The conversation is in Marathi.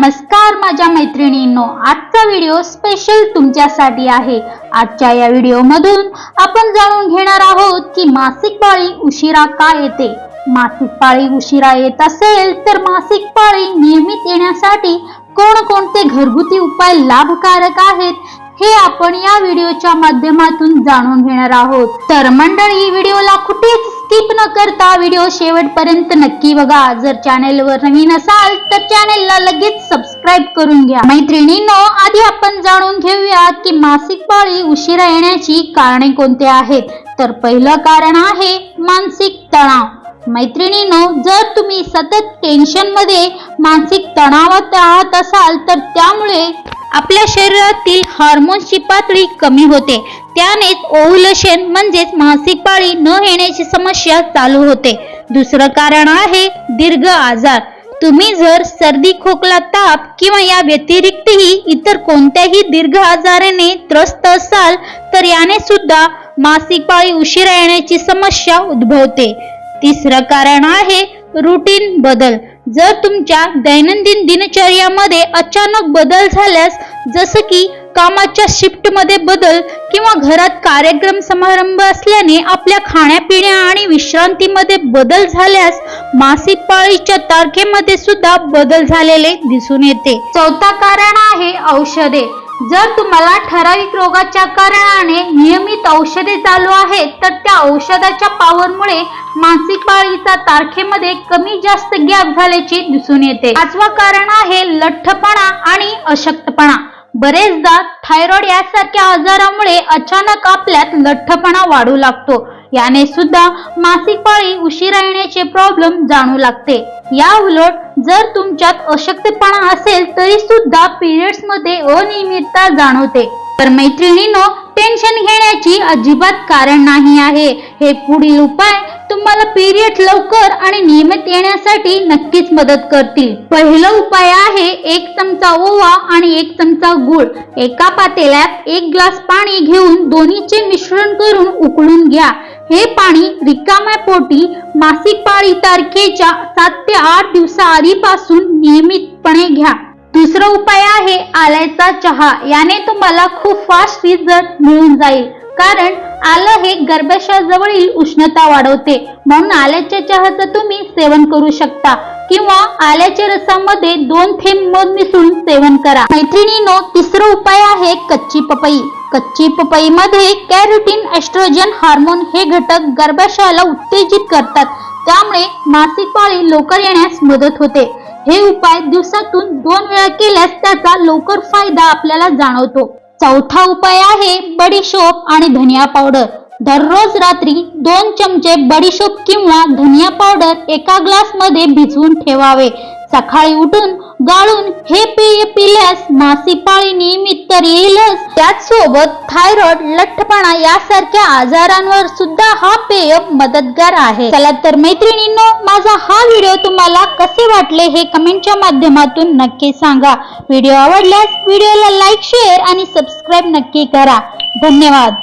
नमस्कार माझ्या मैत्रिणींनो आजचा व्हिडिओ स्पेशल तुमच्यासाठी आहे. आजच्या या व्हिडिओमधून आपण जाणून घेणार आहोत की मासिक पाळी उशिरा का येते? मासिक पाळी उशिरा येत असेल तर मासिक पाळी नियमित येण्यासाठी कोणकोणते घरगुती उपाय लाभकारक आहेत हे आपण या व्हिडिओच्या माध्यमातून जाणून घेणार आहोत. तर मंडळी व्हिडिओला कुठेच स्किप न करता व्हिडिओ शेवटपर्यंत नक्की बघा. जर चॅनेलवर नवीन असाल तर चॅनेलला लगेच सबस्क्राईब करून घ्या. मैत्रिणींनो आधी आपण जाणून घेऊया की मासिक पाळी उशिरा येण्याची कारणे कोणती आहेत? तर पहिलं कारण आहे मानसिक तणाव. मैत्रिणींनो जर तुम्ही सतत टेन्शनमध्ये मानसिक तणावात राहत असाल तर त्यामुळे आपल्या शरीरातील हार्मोन्सची पातळी कमी होते. त्यानेच ओव्हुलेशन म्हणजेच मासिक पाळी न येण्याची समस्या चालू होते. दुसरं कारण आहे दीर्घ आजार. तुम्ही जर सर्दी खोकला ताप किंवा या व्यतिरिक्तही इतर कोणत्याही दीर्घ आजाराने त्रस्त असाल तर याने सुद्धा मासिक पाळी उशिरा येण्याची समस्या उद्भवते. तिसरं कारण आहे रुटीन बदल. जर तुमच्या दैनंदिन दिनचर्यामध्ये अचानक बदल झाल्यास जसं की कामाच्या शिफ्टमध्ये बदल किंवा घरात कार्यक्रम समारंभ असल्याने आपल्या खाण्यापिण्या आणि विश्रांतीमध्ये बदल झाल्यास मासिक पाळीच्या तारखेमध्ये सुद्धा बदल झालेले दिसून येते. चौथा कारण आहे औषधे. जर तुम्हाला ठराविक रोगाच्या कारणाने नियमित औषधे चालू आहेत तर त्या औषधाच्या पावरमुळे मानसिक पाळीचा तारखेमध्ये कमी जास्त गॅप झाल्याचे दिसून येते. पाचवा कारण आहे लठ्ठपणा आणि अशक्तपणा. बरेचदा थायरॉइड यासारख्या आजारामुळे अचानक आपल्यात लठ्ठपणा वाढू लागतो. याने सुद्धा मासिक पाळी उशिरा येण्याचे प्रॉब्लेम जाणू लागते. या उलट जर तुमच्यात अशक्तपणा असेल तरी सुद्धा पिरियड्समध्ये अनियमितता जाणवते. तर मैत्रिणीनो टेन्शन घेण्याची अजिबात कारण नाही आहे. हे पुढील उपाय तुम्हाला पिरियड लवकर आणि नियमित येण्यासाठी नक्कीच मदत करतील. पहिला उपाय आहे एक चमचा ओवा आणि एक चमचा गुळ. एका पातेल्यात एक ग्लास पाणी घेऊन दोन्हीचे मिश्रण करून उकळून घ्या. हे पाणी रिकाम्या पोटी मासिक पाळी तारखेच्या सात ते आठ दिवसा आधीपासून नियमितपणे घ्या. दुसरा उपाय आहे आल्याचा चहा. याने तुम्हाला खूप फास्ट रिझल्ट मिळून जाईल. कारण आलं हे गर्भाशयाजवळील उष्णता वाढवते. म्हणून आल्याच्या चहाचं तुम्ही सेवन करू शकता. किंवा आल्याच्या रसामध्ये दोन थेंब मध मिसळून सेवन करा. मैत्रिणीनो तिसरा उपाय आहे कच्ची पपई. कच्ची पपईमध्ये कॅरोटीन एस्ट्रोजन हार्मोन हे घटक गर्भाशयाला उत्तेजित करतात. त्यामुळे मासिक पाळी लवकर येण्यास मदत होते. हे उपाय दिवसातून दोन वेळा केल्यास त्याचा लवकर फायदा आपल्याला जाणवतो. चौथा उपाय आहे बडीशोप आणि धनिया पावडर. दररोज रात्री दोन चमचे बडीशोप किंवा धनिया पावडर एका ग्लासमध्ये भिजवून ठेवावे. सकाळी उठून गाळून हे पेय पिल्यास मासिक पाळी नियमित तर येईलच. त्याचसोबत थायरॉइड लठ्ठपणा यासारख्या आजारांवर सुद्धा हा पेय मदतगार आहे. चला तर मैत्रिणींनो माझा हा व्हिडिओ तुम्हाला कसे वाटले हे कमेंटच्या माध्यमातून नक्की सांगा. व्हिडिओ आवडल्यास व्हिडिओला लाईक शेअर आणि सबस्क्राईब नक्की करा. धन्यवाद.